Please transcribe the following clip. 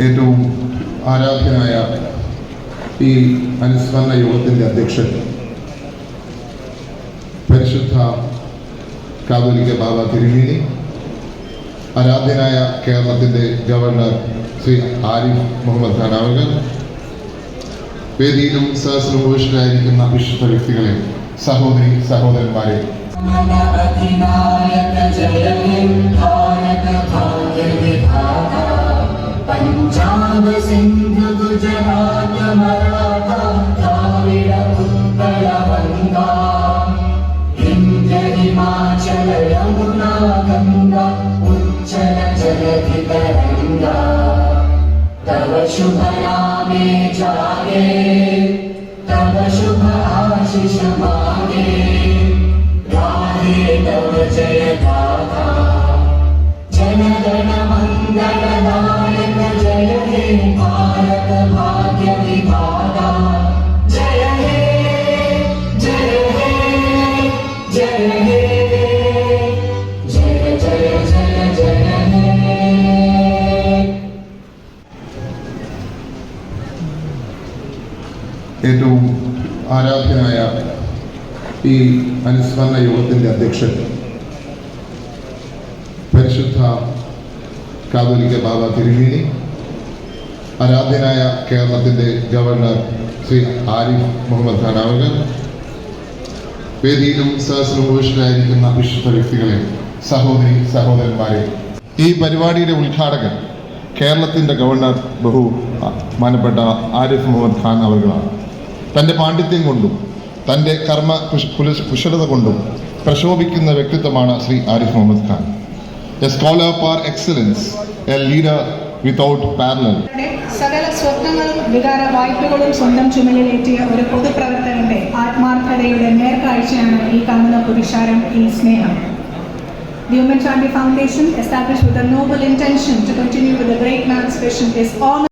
ഏറ്റവും ആരാധ്യനായ ഈ അനുസ്മരണ യോഗത്തിന്റെ അധ്യക്ഷൻ പരിശുദ്ധ കാതോലിക്ക ബാബ തിരുമേനി ആരാധ്യനായ കേരളത്തിന്റെ ഗവർണർ ശ്രീ ആരിഫ് മുഹമ്മദ് ഖാൻ അവകൾ വേദിയിലും സഹസ്രഭൂഷനായിരിക്കുന്ന വിശുദ്ധ വ്യക്തികളെ സഹോദരി സഹോദരന്മാരെ. ജയം सिन्धु गुजरात मराठा द्राविड उत्कल वङ्गा विन्ध्य हिमाचल यमुना गङ्गा उच्चल जलधि तरङ्गा तव शुभ नामे जागे तव शुभ आशिष मागे ഏറ്റവും ആരാധ്യനായ ഈ അനുസ്മരണ യോഗത്തിന്റെ അധ്യക്ഷൻ പരിശുദ്ധ കാതോലിക്ക ബാബ തിരുമേനി ആരാധ്യനായ കേരളത്തിന്റെ ഗവർണർ ശ്രീ ആരിഫ് മുഹമ്മദ് ഖാൻ വേദിയിലും സഹസ്രം ഉപവിഷ്ടരായിരിക്കുന്ന വിശുദ്ധ വ്യക്തികളെ സഹോദരി സഹോദരന്മാരെ ഈ പരിപാടിയുടെ ഉദ്ഘാടകൻ കേരളത്തിന്റെ ഗവർണർ ബഹു മാനപ്പെട്ട ആരിഫ് മുഹമ്മദ് ഖാൻ അവരുകളാണ്. തന്റെ പാണ്ഡിത്യം കൊണ്ടും തന്റെ കർമ്മ കുശലത കൊണ്ടും പ്രശോഭിക്കുന്ന വ്യക്തിത്വമാണ് Shri Arif Muhammad Khan. A scholar par excellence a leader without parallel സകല സ്വപ്നങ്ങളും വികാര വായ്പകളും സ്വന്തം ചുമലിലേറ്റിയ ഒരു പൊതുപ്രവർത്തകന്റെ ആത്മാർത്ഥതയുടെ നേർക്കാഴ്ചയാണ് ഈ കാണുന്ന പുരുഷാരം ഈ സ്നേഹം. The Chandi Foundation, established with a noble intention to continue with the great man's vision, is honored